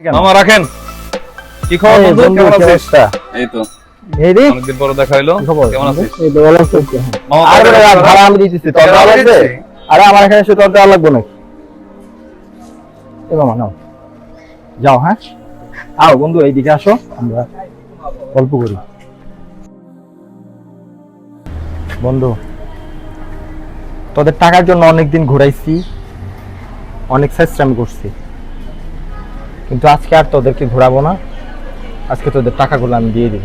মামা রাখেন। কি খবর বন্ধু? কেমন আছিস? এই তো। অনেকদিন পরে দেখা হইল। কেমন আছিস? এই তো ভালো চলছে। মামা আর বাইরে বলে, আছো? ভাড়া আমি দিতেছি, তোর দেওয়া ভাড়া লাগবে? আরে আমার এখানে এসে তোর দেওয়া লাগবে নাকি? এ মামা, নাও। যাও হ্যাঁ? আও বন্ধু এইদিকে আসো। আমরা গল্প করি। বন্ধু তোদের টাকার জন্য অনেকদিন ঘুরাইছি। অনেক চেষ্টা করছি। কিন্তু আজকে আর তোদেরকে ঘোরাবো না। আজকে তোদের টাকাগুলো আমি দিয়ে দিব।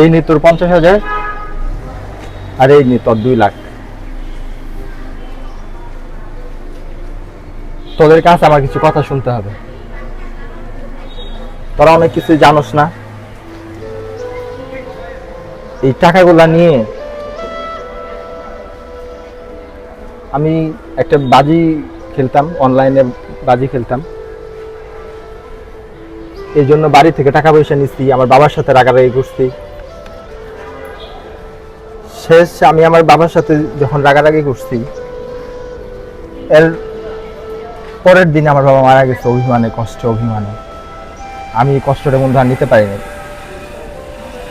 এই নে তোর পঞ্চাশ হাজার। আর এই নে তোর দুই লাখ। তোদের কাছে আমার কিছু কথা শুনতে হবে। তোরা অনেক কিছু জানোস না। এই টাকাগুলা নিয়ে আমি একটা বাজি খেলতাম অনলাইনে বাজি খেলতাম। এই জন্য বাড়ি থেকে টাকা পয়সা নিচ্ছি আমার বাবার সাথে রাগারাগি করছি। শেষ আমি আমার বাবার সাথে যখন রাগারাগি করছি, এর পরের দিন আমার বাবা মারা গেছে, অভিমানে, কষ্ট, অভিমানে। আমি কষ্টটা বন্ধু আর নিতে পারিনি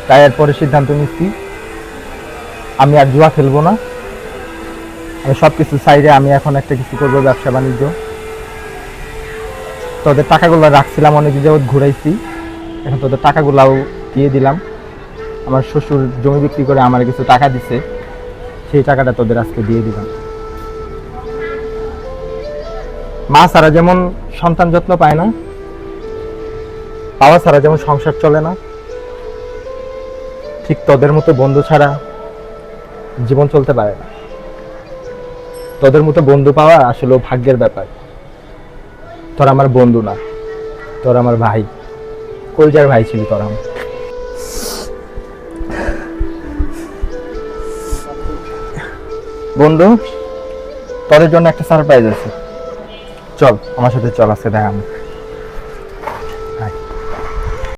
তাই এরপরে সিদ্ধান্ত নিচ্ছি আমি আর জুয়া খেলব না। সব কিছু সাইডে আমি এখন একটা কিছু করব, ব্যবসা বাণিজ্য। তোদের টাকাগুলো রাখছিলাম, অনেক যাবৎ ঘুরাইছি। এখন তোদের টাকাগুলাও দিয়ে দিলাম। আমার শ্বশুর জমি বিক্রি করে আমার কিছু টাকা দিছে, সেই টাকাটা তোদের আজকে দিয়ে দিলাম। মা ছাড়া যেমন সন্তান যত্ন পায় না, বাবা ছাড়া যেমন সংসার চলে না, ঠিক তোদের মতো বন্ধু ছাড়া জীবন চলতে পারে না। তোদের মতো বন্ধু পাওয়া আসলে ভাগ্যের ব্যাপার। তোর আমার বন্ধু না, তোর আমার ভাই। কলজার ভাই ছিল তোর। আমার বন্ধু, তোদের জন্য একটা সারপ্রাইজ আছে। চল, আমার সাথে চল, আজকে দেখা